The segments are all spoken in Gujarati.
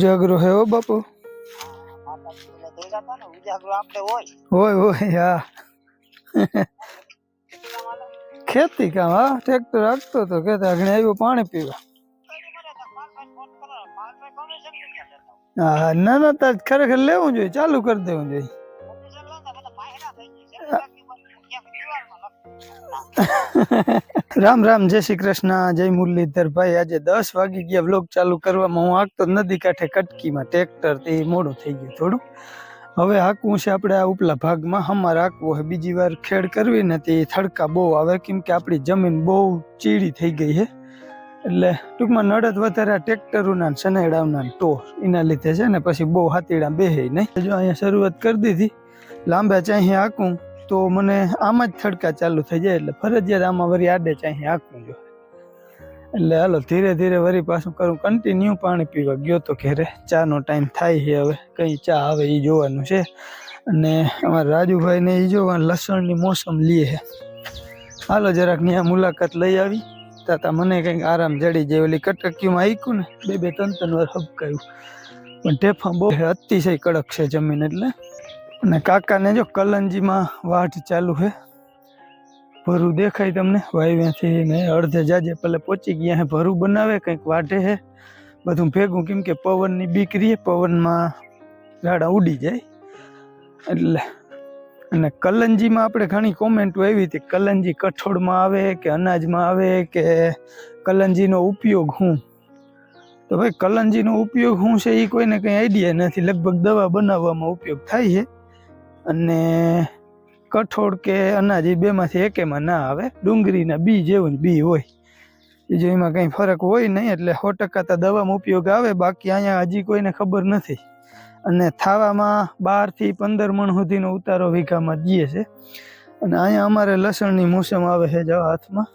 ઉજાગરો હે ઓ બાપુ? હતા હોય હોય, હા. ખેતી કામ, હા ટ્રેક્ટર રાખતો તો કેતા ઘણી આવ્યો પાણી પીવા. હા, ના ના, તાર ખરેખર લેવું જોઈએ, ચાલુ કરી દેવું જોઈએ. રામ રામ, જય શ્રી કૃષ્ણ, જય મુરલીધર ભાઈ આજે દસ વાગી ગયા, વ્લોગ ચાલુ કરવામાં. હું હાંકતો નદી કાંઠે કટકીમાં. ટ્રેક્ટર તે મોડું થઈ ગયું થોડું. હવે હાંકવું છે આપણે આ ઉપલા ભાગમાં. હમારે હાંકવું હોય બીજી વાર ખેડ કરવી ને તે થડકા બહુ આવે. કેમ કે આપણી જમીન બહુ ચીડી થઈ ગઈ છે. એટલે ટૂંકમાં નડદ વધારે ટ્રેક્ટરોના શનાઈડાવના ટોર એના લીધે છે ને પછી બહુ હાથીડા બેહે નહીં. જો અહીંયા શરૂઆત કરી દીધી. લાંબા ચાહી હાંકું, તો મને આમાં જ થડકા ચાલુ થઈ જાય એટલે ફરજિયાત આમાં વળી આડે ચાહી હાંકવું જોઈએ એટલે હાલો, ધીરે ધીરે વળી પાછું કરું કન્ટિન્યુ પાણી પીવા. ગયો તો ઘેરે, ચાનો ટાઈમ થાય છે હવે, કઈ ચા આવે એ જોવાનું છે. અને અમારા રાજુભાઈને એ જોવા લસણની મોસમ લીએ છે. હાલો, જરાક ત્યાં મુલાકાત લઈ આવી. તાતા મને કંઈક આરામ જડી જાય ઓલી કટકીમાં આવીકું ને, બે બે ત્રણ ત્રણ વાર હબકાયું. પણ ટેફા બહુ અતિશય કડક છે જમીન એટલે. અને કાકાને જો કલંજીમાં વાટ ચાલુ છે. ભરું દેખાય તમને. વાયવ્યાથી ને અડધે જાજે પેલે પહોંચી ગયા હે. ભરું બનાવે, કંઈક વાટે છે બધું ભેગું કેમ કે પવનની બીક રહે, પવનમાં ઝાડા ઉડી જાય. એટલે, અને કલંજીમાં આપણે ઘણી કોમેન્ટો આવી હતી. કલંજી કઠોળમાં આવે કે અનાજમાં આવે કે કલંજીનો ઉપયોગ હું? તો ભાઈ, કલંજીનો ઉપયોગ શું છે એ કોઈને કંઈ આઈડિયા નથી. લગભગ દવા બનાવવામાં ઉપયોગ થાય છે. અને કઠોળ કે અનાજ એ બેમાંથી એકેમાં ના આવે. ડુંગળીના બી જેવું જ બી હોય. બીજું એમાં કંઈ ફરક હોય નહીં એટલે સો ટકા તો દવામાં ઉપયોગ આવે. બાકી અહીંયા હજી કોઈને ખબર નથી. અને થાવામાં બારથી પંદર મણ સુધીનો ઉતારો વીઘામાં જઈએ છે. અને અહીંયા અમારે લસણની મોસમ આવે છે જવા હાથમાં.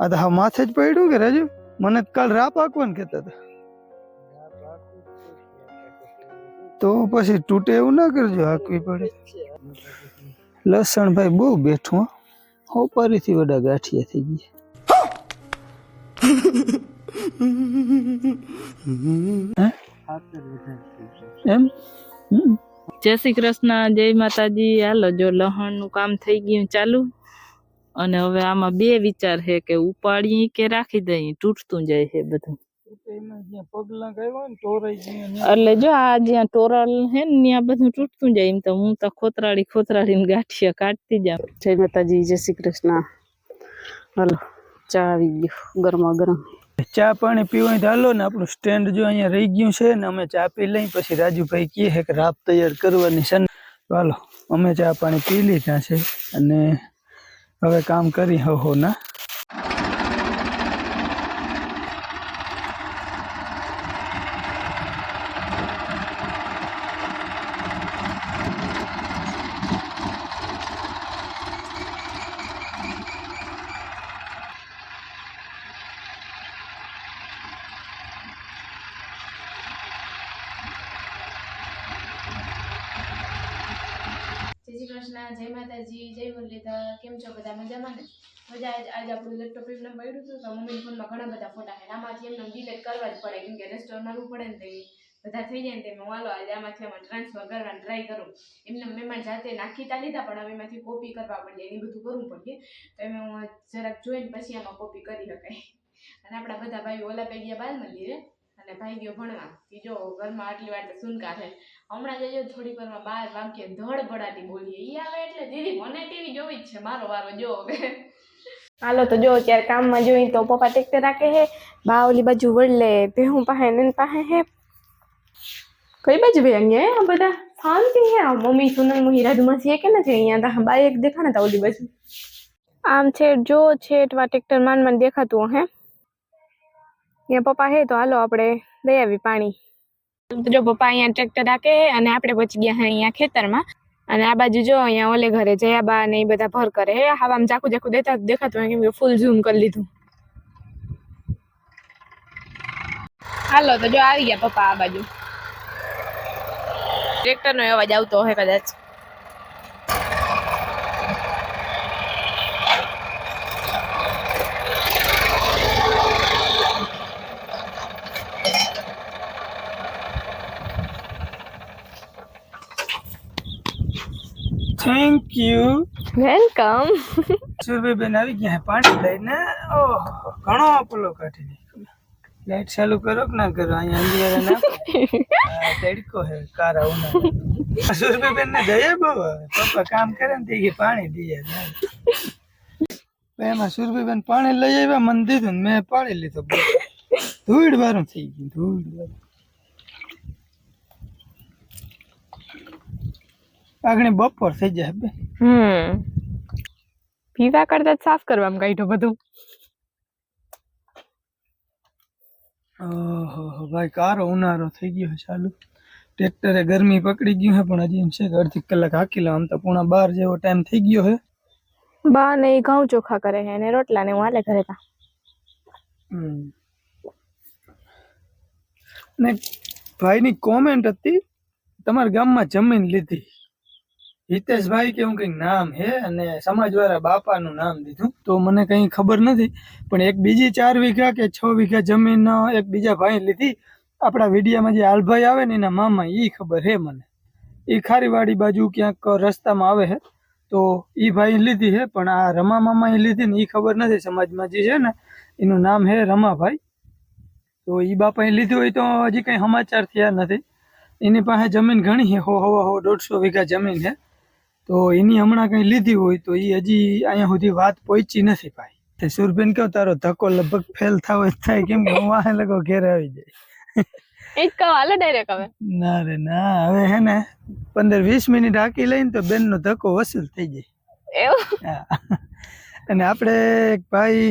આ તો હા માથે જ પડ્યું કે રાજુ? મને કાલ રાપ આંકવાનું કહેતા હતા. તો પછી તૂટે એવું ના કરજો, હાંકવી પડે. લસણ ભાઈ બહુ બેઠું. હોપારીથી વડા ગાંઠિયા થઈ ગયા. એમ? જય શ્રી કૃષ્ણ, જય માતાજી. હાલો, જો લહણનું કામ થઈ ગયું ચાલુ. અને હવે આમાં બે વિચાર છે કે ઉપાડી કે રાખી દઈ તૂટતું જાય છે બધું. એટલે જો આ જ્યાં ટોરલ હે ને ત્યાં બધું તૂટતું જાય એમ તો હું તો ખોતરાડી ખોતરાડીને ગાંઠિયા કાઢતી જાઉં જય માતાજી જય શ્રી કૃષ્ણ. હાલો ચા આવી ગયો ગરમા ગરમ. ચા પાણી પીવાય તો હાલો ને આપણું સ્ટેન્ડ જો અહીંયા રહી ગયું છે ને અમે ચા પી લઈ પછી રાજુભાઈ કહે છે કે રાપ તૈયાર કરવાની છે હાલો અમે ચા પાણી પી લીધા છે અને હવે કામ કરી હો હો ના જય શ્રી કૃષ્ણ, જય માતાજી, જય મુરલીધર, કેમ છો બધા મજામાં ને? મજા આજ આપણું લેપટોપ એમને મળ્યું હતું તો મમ્મી ફોનમાં ઘણા બધા ફોટા છે આમાંથી એમને ડિલેટ કરવા જ પડે કેમ કે રેસ્ટોર મારવું પડે ને તો બધા થઈ જાય ને તેમાં વાલો આજે આમાંથી આમાં ટ્રાન્સફર કરવાનું ટ્રાય કરું. એમને મહેમાન જાતે નાખી તા લીધા પણ હવે એમાંથી કોપી કરવા પડે એની બધું કરવું પડે. તો એમાં હું જરાક જોઈને પછી આમાં કોપી કરી શકાય. અને આપણા બધા ભાઈઓ ઓલા પૈ ગયા બાલ મંદિરે અને ભાઈ ગયો ભણવા. કે જો ઘરમાં આટલી વાર તો સુનકાર છે હમણાં જજો થોડી વારમાં બાર વાક્ય ધડબડાટી બોલીએ. ઈ આવે એટલે દીદી, મને ટીવી જોવી છે, મારો વારો જો હવે. હાલો, તો જો અત્યારે કામમાં જોઈ તો પપ્પા ટેક્ટર રાખે હે બા ઓલી બાજુ વડલે ભેહું પાસે ને પાસે હે કઈ બાજુ ભાઈ અહીંયા, આ બધા? શાંતિ હે આ મમ્મી સોનલ મોહી રાજુમાસી એ કે નથી? અહીંયા તા બા એક દેખાને તા ઓલી બાજુ. આમ છે જો છે વા ટેક્ટર માન માન દેખાતું હે. અહીંયા પપ્પા હે તો હાલો, આપણે દઈ આવી પાણી. જો પપ્પા અહીંયા ટ્રેક્ટર રાખે અને આપણે પહોંચી ગયા હા અહીંયા ખેતરમાં. અને આ બાજુ જો અહીંયા ઓલે ઘરે જયાબા ને એ બધા ભર કરે હવામાં ચાકુ ચાકુ દેતા દેખાતું હોય કેમ કે ફૂલ ઝૂમ કરી લીધું. હાલો, તો જો આવી ગયા પપ્પા આ બાજુ. ટ્રેક્ટરનો અવાજ આવતો હોય કદાચ. થેન્ક યુ વેલકમ સુરભીબેન આવી ગયા પાણી લઈને. ઓહો ઘણો પેલો કાઢી લાઈટ ચાલુ કરો કે ના કરો? અહીંયા અંધિયારા ના તડકો હે કારા ઉના સુરભીબેન ને જઈએ બહુ પપ્પા કામ કરે ને તે પાણી દઈએ એમાં. સુરભીબેન પાણી લઈ આવ્યા મને દીધું ને મેં પાણી લીધું. ધૂળ વારું થઈ ગયું ધૂળ વાળું આગળ બપોર થઈ જાય બે. હમ. પીવા કરતા સાફ કરવામાં કાઢ્યું બધું. ઓહો ભાઈ કારો ઉનાળો થઈ ગયો છે ચાલુ. ટ્રેક્ટરે ગરમી પકડી ગયું છે પણ હજી એમ છે કે અડધી કલાક હાકી લેવા આમ તો પૂણા બાર જેવો ટાઈમ થઈ ગયો છે. બા ને ઘઉં ચોખા કરે છે અને રોટલા ને હું હાલે ઘરે તા. ને ભાઈની કોમેન્ટ હતી તમારા ગામમાં જમીન લીધી. હિતેશભાઈ કે હું કંઈક નામ હે અને સમાજવાળા બાપાનું નામ દીધું, તો મને કંઈ ખબર નથી, પણ એક બીજી ચાર વીઘા કે છ વીઘા જમીન એક બીજા ભાઈ લીધી. આપણા વિડીયામાં જે આલભાઈ આવે ને એના મામા એ ખબર હે મને. એ ખારીવાડી બાજુ ક્યાંક રસ્તામાં આવે છે તો એ ભાઈ લીધી છે પણ આ રમા મામા એ લીધી ને એ ખબર નથી સમાજમાં જે છે ને, એનું નામ હે રમાભાઈ. તો એ બાપાએ લીધી હોય તો હજી કંઈ સમાચાર થયા નથી. એની પાસે જમીન ઘણી છે હો હવા હો, દોઢસો વીઘા જમીન છે તો એની હમણાં કંઈ લીધી હોય તો એ હજી અહીંયા સુધી વાત પહોંચી નથી ભાઈ. તે સુરભીન કહો તારો ધક્કો લગભગ ફેલ થાવ જ થાય. કેમ કે હું વાહે લગો ઘેર આવી જાય. એક કહો હાલો ડાયરેક્ટ હવે. ના રે ના. હવે હે ને પંદર વીસ મિનિટ હાકી લઈને તો બેનનો ધક્કો વસૂલ થઈ જાય. એવું? અને આપણે એક ભાઈ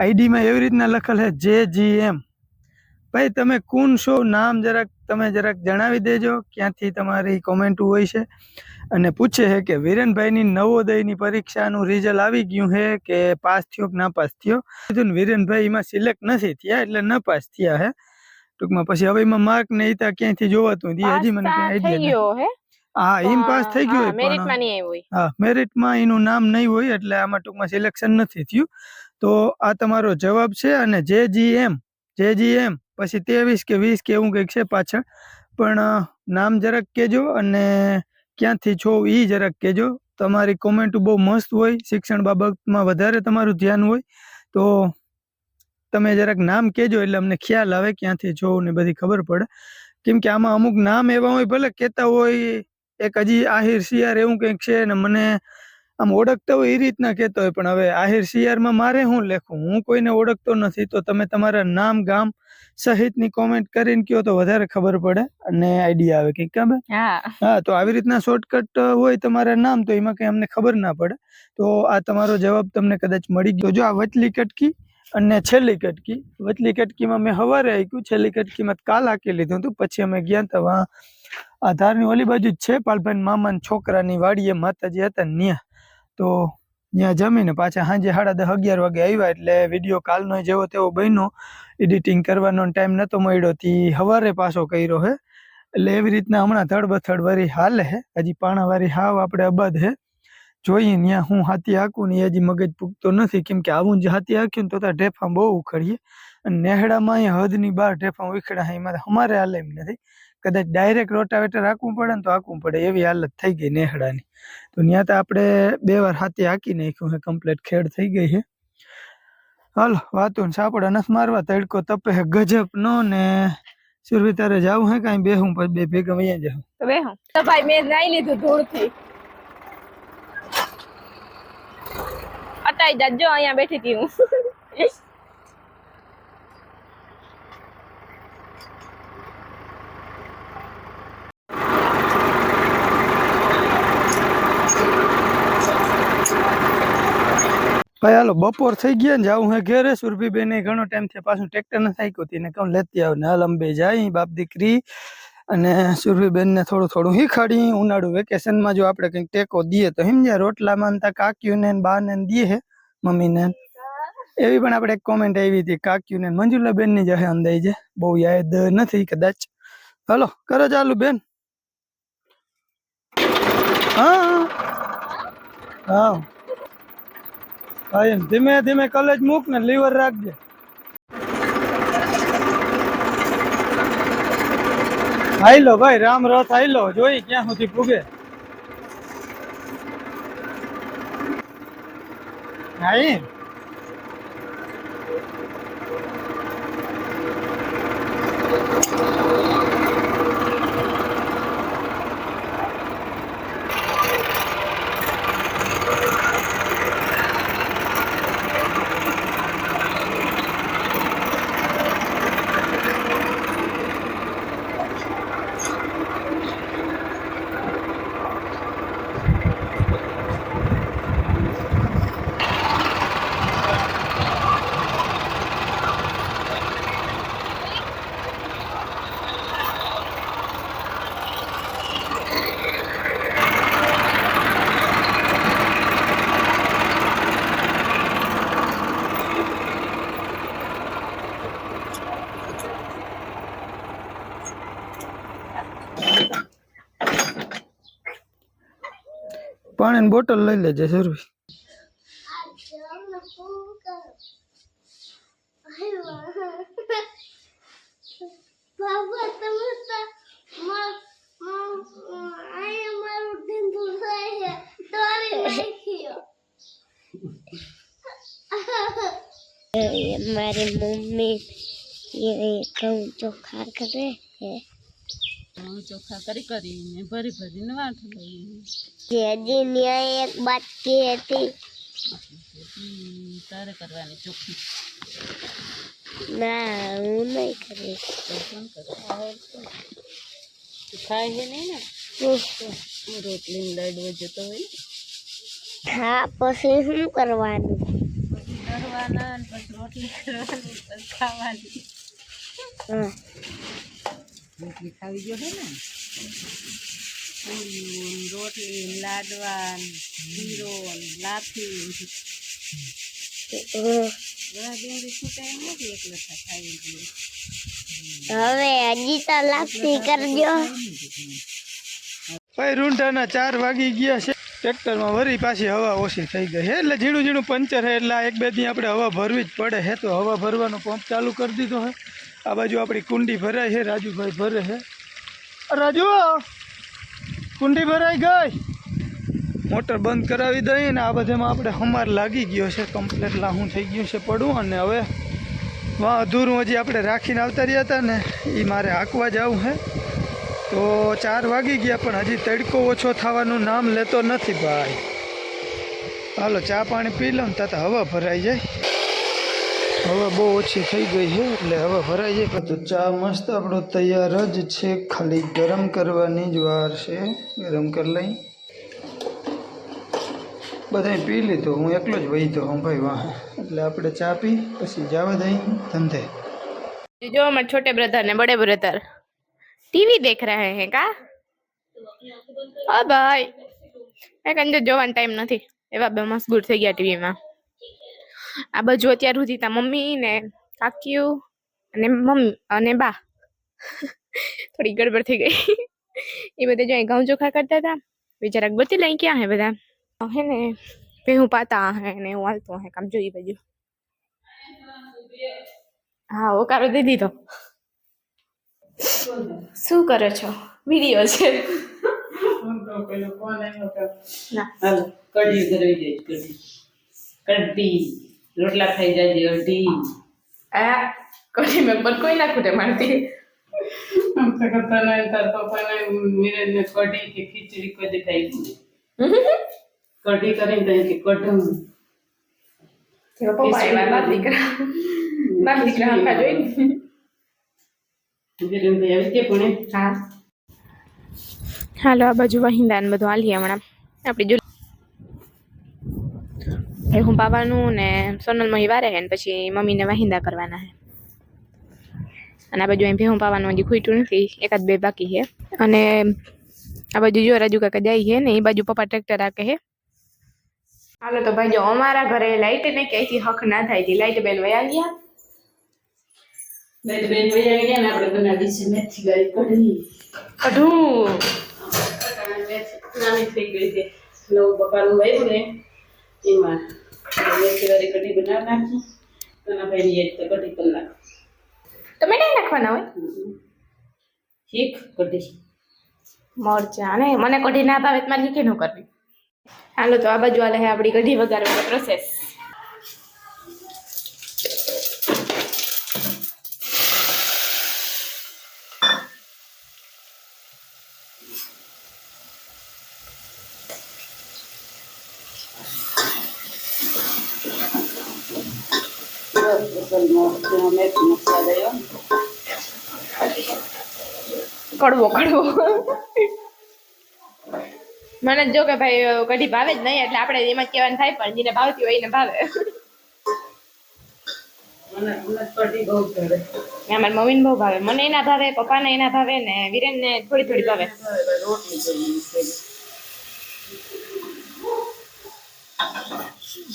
આઈડીમાં એવી રીતના લખેલ છે જે જી એમ ભાઈ તમે કોણ છો? નામ જરાક તમે જરાક જણાવી દેજો. ક્યાંથી તમારી કોમેન્ટ હોય છે? અને પૂછે છે કે વિરેનભાઈની નવોદયની પરીક્ષાનું રિઝલ્ટ આવી ગયું છે કે પાસ થયો કે ના પાસ થયો? કીધું વિરેનભાઈ એમાં સિલેક્ટ નથી થયા એટલે ન પાસ થયા હે. ટૂંકમાં પછી હવે એમાં માર્ક ને ઈ ત્યાં ક્યાંયથી જોવાતું? હતી હજી મને ક્યાં આઈડિયા હા? એમ પાસ થઈ ગયું હોય પણ. નહીં આવ્યું હા મેરિટમાં એનું નામ નહીં હોય એટલે આમાં ટૂંકમાં સિલેક્શન નથી થયું. તો આ તમારો જવાબ છે અને જે જી એમ જે જી એમ પછી ત્રેવીસ કે વીસ કે એવું કંઈક છે પાછળ. પણ નામ જરાક કહેજો અને ક્યાંથી છો એ જરાક કહેજો. તમારી કોમેન્ટ બહુ મસ્ત હોય, શિક્ષણ બાબતમાં વધારે તમારું ધ્યાન હોય, તો તમે જરાક નામ કહેજો એટલે અમને ખ્યાલ આવે ક્યાંથી છો ને બધી ખબર પડે. કેમ કે આમાં અમુક નામ એવા હોય, ભલે કહેતા હોય, એક હજી આહિર શિયાર એવું કંઈક છે ને મને આમ ઓળખતા હોય એ રીતના કહેતો હોય, પણ હવે આહિર શિયારમાં મારે શું લેખું? હું કોઈને ઓળખતો નથી, તો તમે તમારા નામ ગામ સહિતની કોમેન્ટ કરીને કહો તો વધારે ખબર પડે અને આઈડિયા આવે કંઈક કાં હા. હા તો આવી રીતના શોર્ટકટ હોય તમારા નામ તો એમાં કંઈ અમને ખબર ના પડે. તો આ તમારો જવાબ તમને કદાચ મળી ગયો. જો આ વચલી કટકી અને છેલ્લી કટકી. વચલી કટકીમાં મેં હવારે આક્યું છેલ્લી કટકીમાં કાલ હાકી લીધું હતું. પછી અમે ગયા હતા વા આ ધારની ઓલી બાજુ જ છે પાલભાઈ મામાના છોકરાની વાડીએ માતાજી હતા ન્યા. તો ત્યાં જમીને પાછા સાંજે સાડા દસ, અગિયાર વાગે આવ્યા એટલે વીડિયો કાલનો જેવો તેવો બન્યો. એડિટિંગ કરવાનો ટાઈમ નહોતો મળ્યો, તી સવારે પાછો કર્યો હે. એટલે એવી રીતના હમણાં થડબથડ વારી હાલે હે. હજી પાણાવારી હાવ આપણે અબાદ હે. જોઈએ ત્યાં હું હાથી હાકું ને હજી મગજ પૂગતો નથી. કેમ કે આવું જ હાથી હાક્યું ને તો ત્યાં ઢેફા બહુ ઉખડીએ. અને નેહડામાં અહીંયા હદની બહાર ઢેફા ઉખડા એમાં અમારે હાલે એમ નથી. કદાચ ડાયરેક્ટ રોટાવેટર હાંકવું પડે ને તો હાંકવું પડે, એવી હાલત થઈ ગઈ નેહડાની. તો ત્યાં તો આપણે બે વાર હાથી હાકી નાખ્યું છે કમ્પ્લેટ ખેડ થઈ ગઈ છે હાલો, વાતું ને સાપડા અનસ મારવા, તડકો તપે હે, ગજબ નો ને. સુરભી તારે જાવું હે કાઈ? બેહું પછી બે ભેગા વયા જાઉં તો બે હું તો ભાઈ, મેં નાઈ લીધું ધૂળથી. અટાઈ જાજો, અહીંયા બેઠી હતી હું. ભાઈ, હાલો, બપોર થઈ ગયા ને, જાઉં હે ઘેરે સુરભી બેને ઘણો ટાઈમ થયા, પાછું ટ્રેક્ટર ને થાક્યું ને કહું, લેતી આવું ને, હાલ જાય, બાપ દીકરી. અને સુરભી બેન ને થોડું થોડું શીખાડી ઉનાળુ વેકેશનમાં જો આપણે કંઈક ટેકો દઈએ, તો સમજ્યા રોટલામાં ને તા કાક્યું ને બા ને દઈએ હે મમ્મી ને એવી પણ આપણે એક કોમેન્ટ આવી હતી કાક્યુ ને મંજુલા બેનની જશે અંદાજે બહુ યાદ નથી, કદાચ. હાલો, કરો ચાલુ, બેન. હા. હા. હા ધીમે ધીમે કલેજ મૂક ને લીવર રાખજે. હાઈલો ભાઈ, રામ રથ લો જોઈ ક્યાં સુધી પૂગે. હા પાણીની બોટલ લઈ લેજે જરૂર મારી મમ્મી તો મા- મા- અહીંયા મારું ઢીંગું થાય છે. તોડી નાખ્યો. મારી મમ્મી એ ઘઉં ચોખા કરે કરી કરીને ભરી ભરીને વાટ ન્યાય એક બાકી હતી. તારે કરવાની ચોખ્ખી ના હું નહીં કરીશ. ખાય છે નહીં ને? રોટલી લાડવો જતો હોય હા પછી શું કરવાનું? કરવાના પછી રોટલી કરવાની પછી ખાવાની. હા. રોટલી ખાવી ગયો છે ને. પૂરીઓ રોટલી લાડવા ને લાફી ડુંગળી નથી એકલો હવે હજી તો લાપસી કરજો. ભાઈ રૂંઢાના ચાર વાગી ગયા છે. ટ્રેક્ટરમાં વરી પાછી હવા ઓછી થઈ ગઈ છે. એટલે ઝીણું ઝીણું પંચર છે. એટલે એક બે દી આપણે હવા ભરવી જ પડે. છે તો હવા ભરવાનો પંપ ચાલુ કરી દીધો છે. આ બાજુ આપણી કુંડી ભરાય છે, રાજુભાઈ ભરે છે. રાજુ, કુંડી ભરાઈ ગઈ. મોટર બંધ કરાવી દઈએ ને આ બધામાં આપણે હમાર લાગી ગયો છે કમ્પ્લેટ લાહું થઈ ગયું છે પડવું અને હવે વાં અધૂરું હજી આપણે રાખીને આવતા રહ્યા હતા ને એ મારે હાંકવા જવું છે. તો ચાર વાગી ગયા, પણ હજી તડકો ઓછો થવાનું નામ લેતો નથી ભાઈ. હાલો, ચા પાણી પી લઉં તાતા હવા ભરાઈ જાય. હવે બહુ ઓછી થઈ ગઈ છે એટલે હવે ભરાઈ જાય. તો ચા મસ્ત આપણો તૈયાર જ છે ખાલી ગરમ કરવાની જ વાર છે. ગરમ કરી લઈ. બધા પી લીધો હું એકલો જ વહી તો હું ભાઈ વાહ. એટલે આપણે ચા પી પછી જવા દઈ ધંધે. જો અમારે છોટે બ્રધર ને બડે બ્રધર ટીવી દેખ રહે હે કા? હા ભાઈ. મેં કંજો જોવાનો ટાઈમ નથી. એવા બે મસગૂર થઈ ગયા ટીવીમાં આ બાજુ અત્યાર સુધી તા મમ્મી ને કાકીયું અને મમ્મી અને બા. થોડી ગડબડ થઈ ગઈ. એ બધા જો ઘઉં ચોખા કરતા હતા. બિચારા ગોતી લઈ ક્યાં હે બધા. હે ને. ભેહું પાતા હે ને એવું હાલતું હે કામ જોઈ બાજુ. હા ઓકારો દઈ દીધો. શું કરો છો? વીડિયો છે. ના. કઢી. કઢી. રોટલા ખાઈ જાય અઢી આ કોઈ મેમ્બર કોઈ ના ખૂટે મારતી આમ તો કરતા તાર પપ્પાને કઢી કે ખીચડી કોઈ ખાઈ ગઈ. કઢી કરીને કહે કે કઢું. પપ્પા એવા દીકરા. દીકરા જોઈ હાલો આ બાજુ વહિંદા ને બધું હાલીએ હમણાં. આપણે જો એ હું પાવાનું ને સોનલ મહી વારે હે ને પછી મમ્મીને વાહિંદા કરવાના હે અને આ બાજુ એમ ભેહું પાવાનું હજી ખૂટ્યું નથી એકાદ બે બાકી છે અને આ બાજુ જો રાજુ કાકા જાય છે ને એ બાજુ પપ્પા ટ્રેક્ટર રાખે છે હાલો તો ભાઈ જો અમારા ઘરે લાઈટ ને ક્યાંયથી હક ના થાય છે લાઈટ બેન વયા ગયા બેન બેન વહી ગયા ને આપણે બનાવી છે મેથી ગાળી કઢી કઢું નાની થઈ ગઈ છે નવું પપ્પાનું વાવ્યું ને એમાં કઢી બનાવી નાખી. એક તો કઢી કરી નાખી. નાખવાના હોય? શીખ કઢી. મરચા ને મને કઢી ના ભાવે મારે લીખે ન કરવી. હાલો તો આ બાજુ આલે હે આપણી કઢી વગાડવાની પ્રોસેસ બદલમાં તેમાં મેથીનો સ્વાદ આવ્યો ને. કડવો કડવો. મને જો કે ભાઈ, કઢી ભાવે જ નહીં, એટલે આપણે એમાં કહેવાનું થાય, પણ જેને ભાવતી હોય એને ભાવે. મને બહુ ભાવે. ને મને એના ભાવે, પપ્પાને એના ભાવે ને વિરેનને થોડી થોડી ભાવે.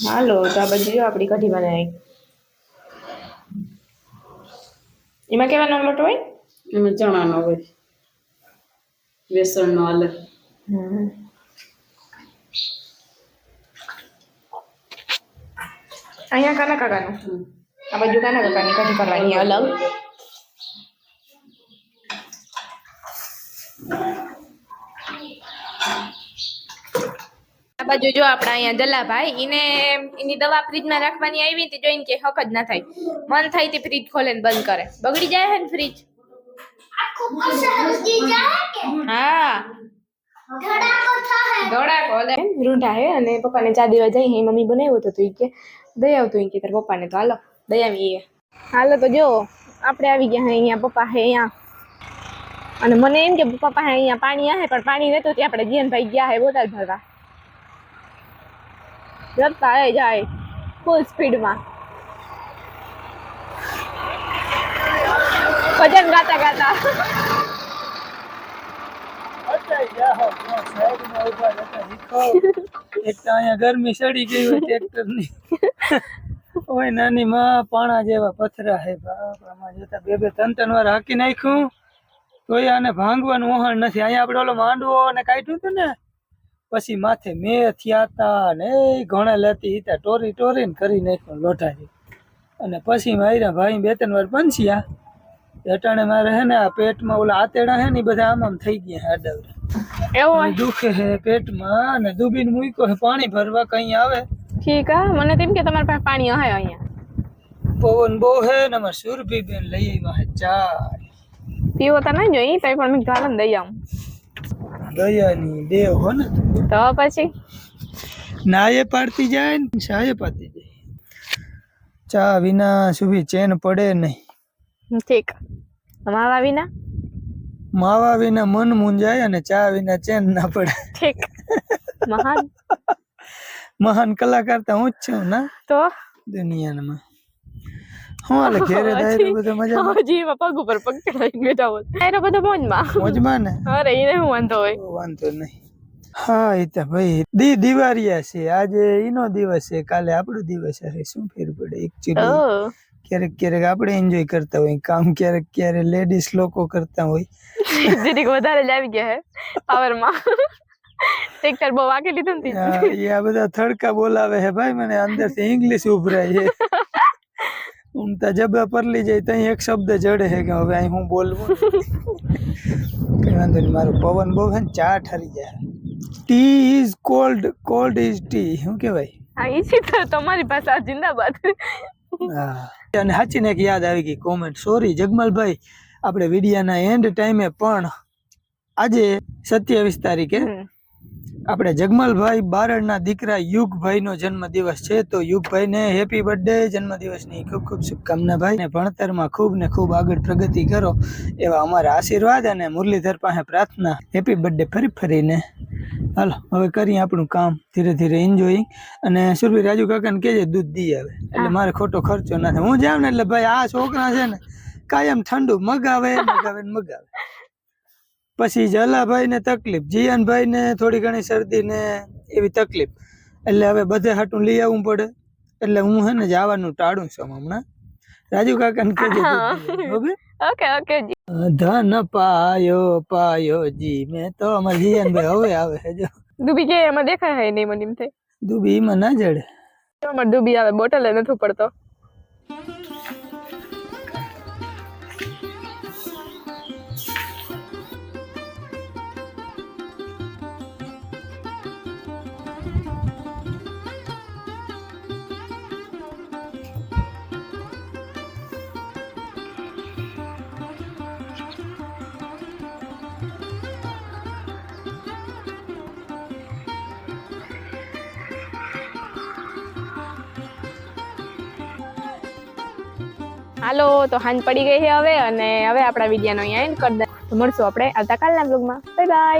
હાલો, તો આ બધી આપણી કઢી બનાવી. એમાં કેવાનો લોટ હોય? એમાં ચણાનો હોય. બેસણનો અલગ અહીંયા કાના કાકાનું? આ બાજુ કાના કાકાની? કઢી કરવાની અલગ. બાજુ જો આપણા અહીંયા દલાભાઈ એને એની દવા ફ્રીજમાં રાખવાની આવી હતી જોઈને કે હક જ ના થાય. મન થાય તે ફ્રીજ ખોલે ને બંધ કરે. બગડી જાય હે ને ફ્રીજ? જાય હા. રૂંઢા હે અને પપ્પાને ચા દેવા હે મમ્મી બનાવ્યો હતો તો કે. દઈ આવતો કે તાર પપ્પાને તો. હાલો દઈ આવીએ હાલો તો જો આપણે આવી ગયા હે અહીંયા પપ્પા હે અહીંયા. અને મને એમ કે પપ્પા પાસે અહીંયા પાણી આવે પણ પાણી નતું ત્યાં આપણે જીવનભાઈ ગયા હે બોટલ ભરવા. જતા એ જાય ફૂલ સ્પીડમાં ભજન ગાતા ગાતા. ગરમી સડી ગઈ હોય ટ્રેક્ટરની ઓય નાની માં પાણા જેવા પથરા હે બાપ જતા બે બે ત્રણ ત્રણ વાર હાકી નાખ્યું. તોય આને ભાંગવાનું ઓહણ નથી. અહીંયા આપણે ઓલો માંડવો ને કાઢ્યું હતું ને? પછી માથે મેં થયા તા ને એ ઘણા લેતી હતા ટોરી ટોરીને કરી નાખ્યું લોઢાજી અને પછી માર્યા ભાઈ બે ત્રણ વાર પંચ્યા. અટાણે મારે હે ને આ પેટમાં ઓલા આતેડા હે ને બધા આમ આમ થઈ ગયા હે આડવડા એવું દુખે હે પેટમાં અને દુબીને મૂક્યો હે પાણી ભરવા કઈ આવે? ઠીક હા મને તેમ કે તમારા પાસે પાણી હે અહીંયા. પવન બહુ હે ને અમારે સુરભી બેન લઈ આવ્યા હે ચા પીવો તો નહીં જોઈ તો પણ મેં ગાલન દઈ આવું. દયાની દેવ હો ને તો. પછી? નાયે પાડતી જાય ને શાયે પાડતી જાય. ચા વિના સુભી ચેન પડે નહીં. ઠીક. માવા વિના? માવા વિના મન મૂંજાય અને ચા વિના ચેન ના પડે. ઠીક. મહાન. મહાન કલાકાર તો હું જ છું ના? તો? દુનિયામાં. હું હાલે ઘેરે દાયરો બધો મજામાં હજી એમાં પગ ઉપર પગ ચડાવીને બેઠા હોય એનો બધો મોજમાં મોજમાં ને અરે એને શું વાંધો હોય તો વાંધો નહીં હા એ તો ભાઈ દી દિવાળિયા છે આજે એનો દિવસ છે કાલે આપણો દિવસ હશે શું ફેર પડે એકચ્યુઅલી ઓ ક્યારેક ક્યારેક આપણે એન્જોય કરતા હોય કામ ક્યારેક ક્યારેક લેડીઝ લોકો કરતા હોય જીરીક વધારે જ આવી ગયા હે પાવરમાં ટ્રેક્ટર બહુ વાગી લીધું ને આ એ આ બધા થડકા બોલાવે છે ભાઈ મને અંદરથી ઇંગ્લિશ ઉભરાય છે હું તો જબા પરલી જાય તો એક શબ્દ જડે છે કે હવે અહીં હું બોલવું? કઈ વાંધો નહીં મારું પવન બહુ છે ને ચા ઠરી જાય. Tea is cold cold is tea શું કહેવાય? હા ઈ છે તો તમારી પાસે આ જિંદાબાદ. હા. અને સાચીને એક યાદ આવી ગઈ કોમેન્ટ સોરી જગમલભાઈ આપણે વિડિયાના એન્ડ ટાઈમે પણ આજે સત્યાવીસ તારીખે. આપણે જગમલભાઈ બારડના દીકરા યુગભાઈનો જન્મદિવસ છે તો યુગભાઈને હેપી બર્થડે જન્મદિવસની. ખૂબ ખૂબ શુભકામના ભાઈ. ને ભણતરમાં ખૂબ ને ખૂબ આગળ પ્રગતિ કરો એવા અમારા આશીર્વાદ અને મુરલીધર પાસે પ્રાર્થના. હેપી બર્થડે ફરી ફરીને. હાલો હવે કરીએ આપણું કામ. ધીરે ધીરે એન્જોયિંગ અને સુરભી રાજુ કાકાને કહેજે દૂધ દી આવે. એટલે મારે ખોટો ખર્ચો ના થાય હું જાઉં ને એટલે ભાઈ આ છોકરા છે ને કાયમ ઠંડુ મગાવે મગાવે મગાવે. પછી જલાભાઈ ને તકલીફ જીયાનભાઈ ને થોડી ઘણી શરદી ને એવી તકલીફ. એટલે હવે બધે હાટું લઈ આવવું પડે. એટલે હું હે ને જવાનું ટાળું છું હમણાં. રાજુ કાકા ને કહેજે ઓકે ઓકે ધન પાયો પાયો જી. મેં તો અમારે જીયાનભાઈ હવે આવે જો. ડૂબી કે એમાં દેખાય નહીં મને એમ થાય. દુબી એમાં ના જડે. અમારે દુબી આવે બોટલે નથી પડતો હાલો, તો હાંજ પડી ગઈ છે હવે, અને હવે આપણા વિડીયાનો અહીંયા એન્ડ કરી દે તો મળશું આપણે આવતા કાલના બ્લોગમાં બાય બાય